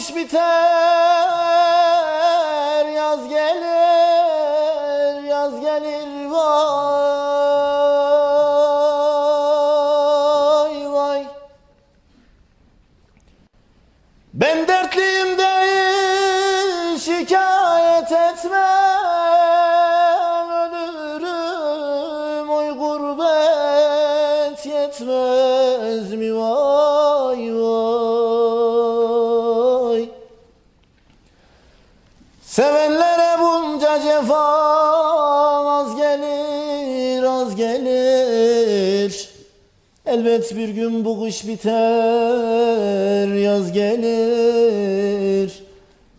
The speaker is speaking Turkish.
kış biter yaz gelir yaz gelir vay vay. Ben dertliyim değil şikayet etme Ölürüm oy gurbet yetmez mi vay Sevenlere bunca cefa az gelir az gelir. Elbet bir gün bu kış biter yaz gelir